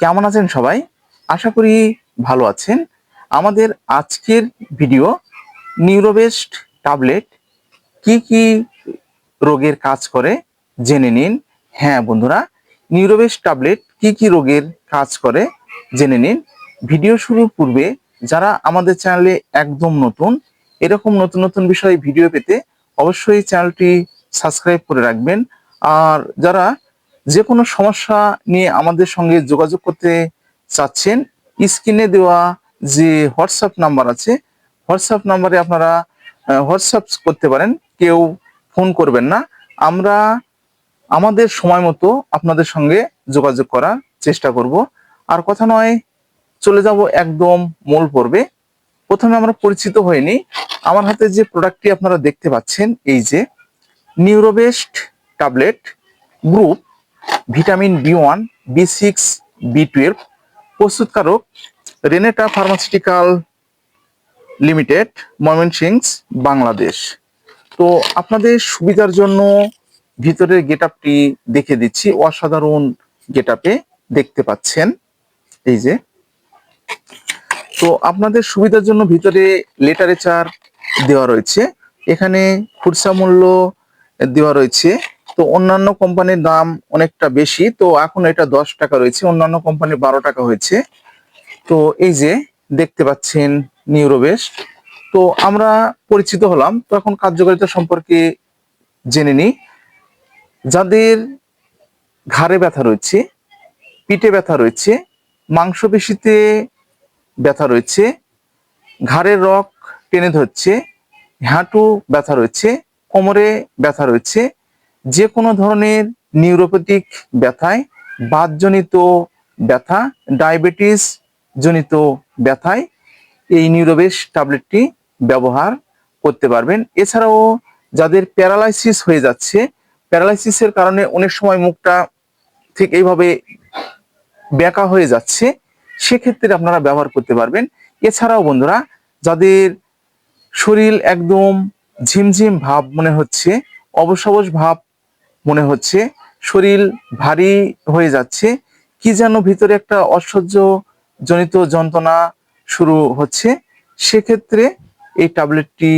কেমন আছেন সবাই? আশা করি ভালো আছেন। আমাদের আজকের ভিডিও নিউরোবেস্ট ট্যাবলেট কি কি রোগের কাজ করে জেনে নিন। হ্যাঁ বন্ধুরা, নিউরোবেস্ট ট্যাবলেট কি কি রোগের কাজ করে জেনে নিন। ভিডিও শুরুর পূর্বে যারা আমাদের চ্যানেলে একদম নতুন, এরকম নতুন নতুন বিষয়ে ভিডিও পেতে অবশ্যই চ্যানেলটি সাবস্ক্রাইব করে রাখবেন। আর যারা যে কোনো সমস্যা নিয়ে আমাদের সঙ্গে যোগাযোগ করতে চাচ্ছেন, স্ক্রিনে দেওয়া যে হোয়াটসঅ্যাপ নাম্বার আছে, হোয়াটসঅ্যাপ নাম্বারে আপনারা হোয়াটসঅ্যাপ করতে পারেন, কেউ ফোন করবেন না। আমরা আমাদের সময় মতো আপনাদের সঙ্গে যোগাযোগ করার চেষ্টা করব। আর কথা নয়, চলে যাব একদম মূল পর্বে। প্রথমে আমরা পরিচিত হয়নি আমার হাতে যে প্রোডাক্টটি আপনারা দেখতে পাচ্ছেন, এই যে Neurobest tablet group vitamin B one, B six, B twelve, প্রস্তুতকারক রেনেটা ফার্মাসিউটিক্যাল লিমিটেড, ময়মনসিংস, বাংলাদেশ। তো আপনাদের সুবিধার জন্য ভিতরের গেট আপটি দেখে দিচ্ছি। অসাধারণ গেট আপে দেখতে পাচ্ছেন। এই যে। তো আপনাদের সুবিধার জন্য ভিতরে লেটারেচার দেওয়া রয়েছে। এখানে খুরসা মূল্য দেওয়া রয়েছে। তো অন্যান্য কোম্পানির দাম অনেকটা বেশি, তো এখন এটা দশ টাকা রয়েছে, অন্যান্য কোম্পানির বারো টাকা হয়েছে। তো এই যে দেখতে পাচ্ছেন নিউরোবেস্ট তো আমরা পরিচিত হলাম, তো এখন কার্যকারিতা সম্পর্কে জেনে নিই। যাদের ঘাড়ে ব্যথা রয়েছে, পিঠে ব্যথা রয়েছে, মাংসপেশিতে ব্যথা রয়েছে, ঘাড়ের রক টেনে ধরছে, হাঁটু ব্যথা রয়েছে, কোমরে ব্যথা রয়েছে যে কোনো ধরনের নিউরোপ্যাথিক ব্যথায়, বাতজনিত ব্যথা ডায়াবেটিস জনিত ব্যথায় এই নিউরোবেশ ট্যাবলেটটি ব্যবহার করতে পারবেন। এছাড়াও যাদের প্যারালাইসিস হয়ে যাচ্ছে প্যারালাইসিসের কারণে অনেক সময় মুখটা ঠিক এইভাবে বেঁকা হয়ে যাচ্ছে, সেক্ষেত্রে আপনারা ব্যবহার করতে পারবেন। এছাড়াও বন্ধুরা, যাদের শরীর একদম ঝিমঝিম ভাব মনে হচ্ছে অবশ ভাব মনে হচ্ছে। শরীর ভারী হয়ে যাচ্ছে। কি যেন ভিতরে একটা অসহ্য জনিত যন্ত্রণা শুরু হচ্ছে। সেক্ষেত্রে এই ট্যাবলেটটি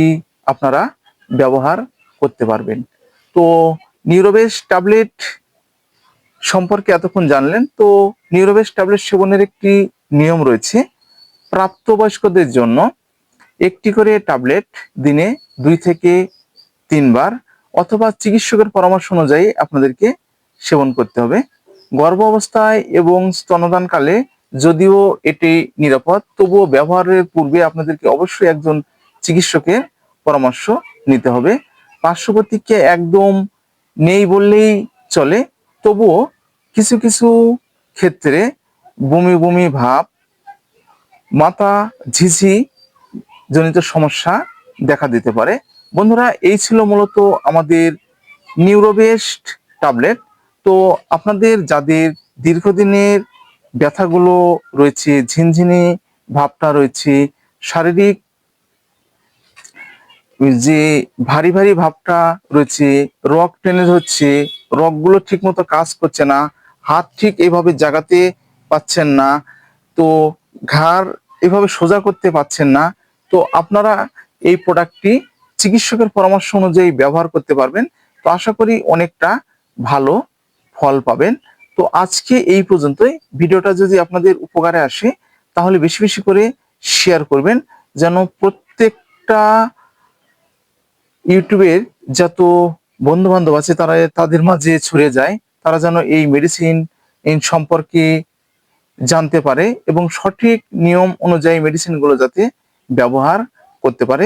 আপনারা ব্যবহার করতে পারবেন। তো নিউরোবেশ ট্যাবলেট সম্পর্কে এতক্ষণ জানলেন। তো নিউরোবেশ ট্যাবলেট সেবনের একটি নিয়ম রয়েছে। প্রাপ্তবয়স্কদের জন্য একটি করে ট্যাবলেট দিনে দুই থেকে তিনবার অথবা চিকিৎসকের পরামর্শ অনুযায়ী আপনাদেরকে সেবন করতে হবে। গর্ভ অবস্থায় এবং স্তনদানকালে যদিও এটি নিরাপদ, তবুও ব্যবহারের পূর্বে আপনাদেরকে অবশ্যই একজন চিকিৎসকের পরামর্শ নিতে হবে। পার্শ্ব প্রতিক্রিয়া একদম নেই বললেই চলে, তবুও কিছু কিছু ক্ষেত্রে বমি বমি ভাব, মাথা ঝিঝি জনিত সমস্যা দেখা দিতে পারে। বন্ধুরা, এই ছিল মূলত আমাদের নিউরোবেস্ট ট্যাবলেট তো আপনাদের যাদের দীর্ঘদিনের ব্যথাগুলো রয়েছে, ঝিনঝিনি ভাবটা রয়েছে, শারীরিক যে ভারী ভারী ভাবটা রয়েছে রক টেনে ধরছে রকগুলো ঠিক মতো কাজ করছে না, হাত ঠিক এইভাবে জাগাতে পাচ্ছেন না, তো ঘাড় এভাবে সোজা করতে পাচ্ছেন না, তো আপনারা এই প্রোডাক্টটি চিকিৎসকের পরামর্শ অনুযায়ী ব্যবহার করতে পারবেন। তো আশা করি অনেকটা ভালো ফল পাবেন। তো আজকে এই পর্যন্তই। ভিডিওটা যদি আপনাদের উপকারে আসে, তাহলে বেশি বেশি করে শেয়ার করবেন, যেন প্রত্যেকটা ইউটিউবের যত বন্ধু বান্ধব আছে, তারা তাদের মাঝে ছড়িয়ে যায়। তারা যেন এই মেডিসিন সম্পর্কে জানতে পারে এবং সঠিক নিয়ম অনুযায়ী মেডিসিনগুলো যাতে ব্যবহার করতে পারে।